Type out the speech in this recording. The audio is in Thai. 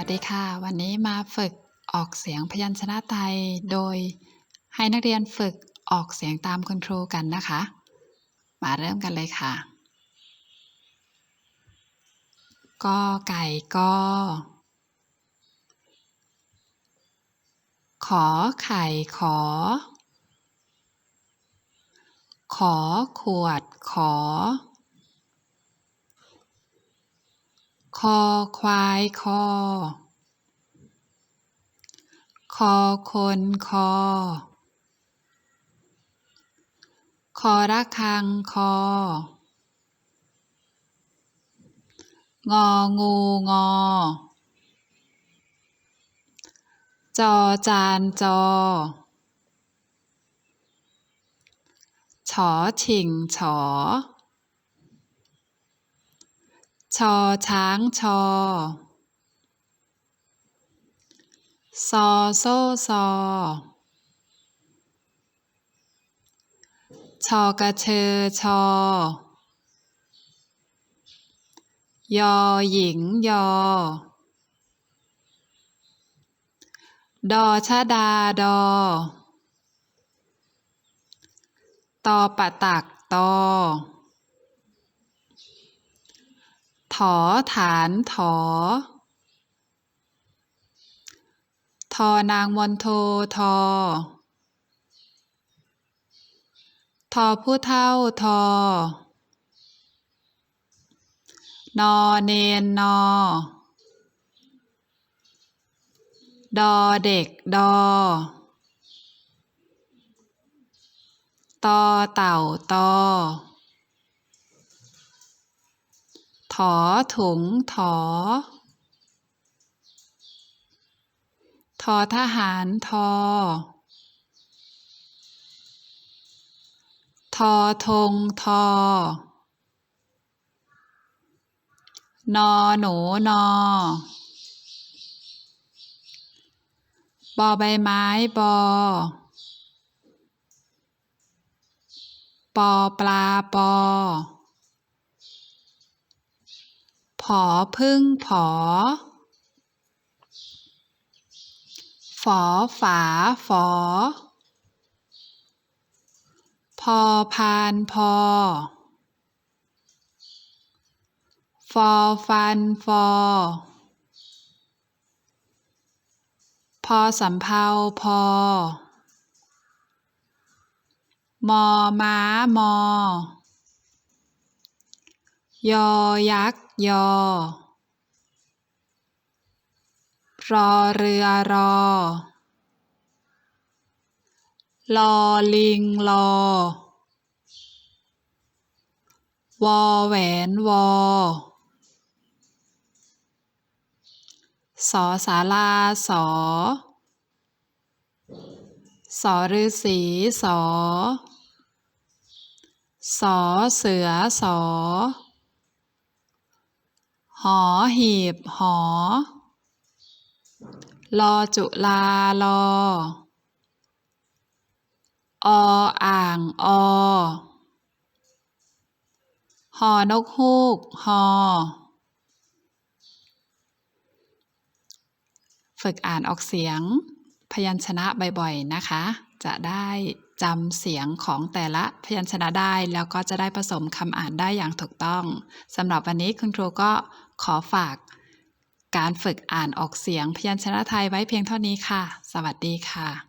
วัสดีค่ะ วันนี้มาฝึกออกเสียงพยัญชนะไทย โดยให้นักเรียนฝึกออกเสียงตามคุณครูกันนะคะ มาเริ่มกันเลยค่ะกอไก่กอขอไข่ขอ ขอขวดขอ คอควายคอ คอคนคอ คอระฆังคอ งองูงอ จอจานจอ ฉอฉิงฉอ ชอช้างชอ ซอโซ่ซอ ชอกระเชอชอ ยอหญิงยอ ดอชะดาดอ ตอปะตักตอ ถอฐานถอ ทอนางมนโททอ ทอผู้เท่าทอ นอเนนนอ ดอเด็กดอ ตอเต่าตอ ถอถุงถอ ทอทหารทอ ทอธงทอนอหนูนอบอใบไม้บอปอปลาปอ ผอพึ่งผอ ฝอฝาฝอ พอพานพอ ฟอฟันฟอ พอสำเภาพอ มอม้ามอ ยอยักษ์ ยอ รอเรือรอ ลอลิงลอ วอแหวนวอสอสาราสอ สอฤาษีสอ สอเสือสอ หอหีบหอ ลอจุลาลอ ออ่างอ หอนกฮูกหอ ฝึกอ่านออกเสียง พยัญชนะบ่อยๆนะคะ จะได้จำเสียงของแต่ละพยัญชนะได้ แล้วก็จะได้ผสมคำอ่านได้อย่างถูกต้องสำหรับวันนี้คุณครูก็ ขอฝากการฝึกอ่านออกเสียงพยัญชนะไทยไว้เพียงเท่านี้ค่ะ สวัสดีค่ะ